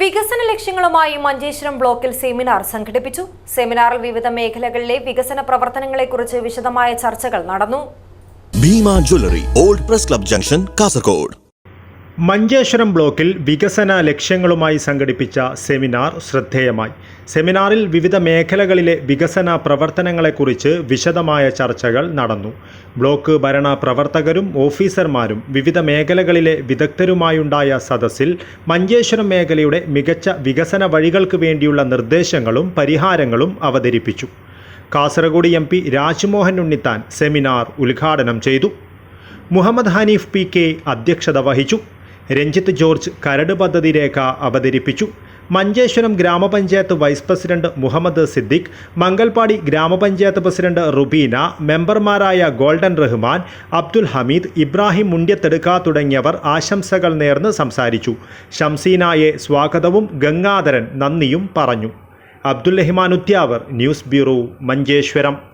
വികസന ലക്ഷ്യങ്ങളുമായി മഞ്ചേശ്വരം ബ്ലോക്കിൽ സെമിനാർ സംഘടിപ്പിച്ചു. സെമിനാറിൽ വിവിധ മേഖലകളിലെ വികസന പ്രവർത്തനങ്ങളെക്കുറിച്ച് വിശദമായ ചർച്ചകൾ നടന്നു. Bhima jewellery old press club junction Kasaragod. Manjeshwaram ബ്ലോക്കിൽ വികസന ലക്ഷ്യങ്ങളുമായി സംഘടിപ്പിച്ച സെമിനാർ ശ്രദ്ധേയമായി. സെമിനാറിൽ വിവിധ മേഖലകളിലെ വികസന പ്രവർത്തനങ്ങളെക്കുറിച്ച് വിശദമായ ചർച്ചകൾ നടന്നു. ബ്ലോക്ക് ഭരണ പ്രവർത്തകരും ഓഫീസർമാരും വിവിധ മേഖലകളിലെ വിദഗ്ധരുമായുണ്ടായ സദസ്സിൽ മഞ്ചേശ്വരം മേഖലയുടെ മികച്ച വികസന വഴികൾക്ക് വേണ്ടിയുള്ള നിർദ്ദേശങ്ങളും പരിഹാരങ്ങളും അവതരിപ്പിച്ചു. Kasaragod M P Rajmohan Unnithan seminar ഉദ്ഘാടനം ചെയ്തു. മുഹമ്മദ് ഹനീഫ് പി കെ അധ്യക്ഷത വഹിച്ചു. രഞ്ജിത്ത് ജോർജ് കരട് പദ്ധതി രേഖ അവതരിപ്പിച്ചു. മഞ്ചേശ്വരം ഗ്രാമപഞ്ചായത്ത് വൈസ് പ്രസിഡന്റ് മുഹമ്മദ് സിദ്ദിഖ് മംഗൽപാടി ഗ്രാമപഞ്ചായത്ത് പ്രസിഡന്റ് റുബീന മെമ്പർമാരായ ഗോൾഡൻ റഹ്മാൻ അബ്ദുൽ ഹമീദ് ഇബ്രാഹിം മുണ്ട്യത്തെടുക്ക തുടങ്ങിയവർ ആശംസകൾ നേർന്ന് സംസാരിച്ചു. ഷംസീനായെ സ്വാഗതവും ഗംഗാധരൻ നന്ദിയും പറഞ്ഞു. Abdul Rahman Udyavar news bureau Manjeshwaram.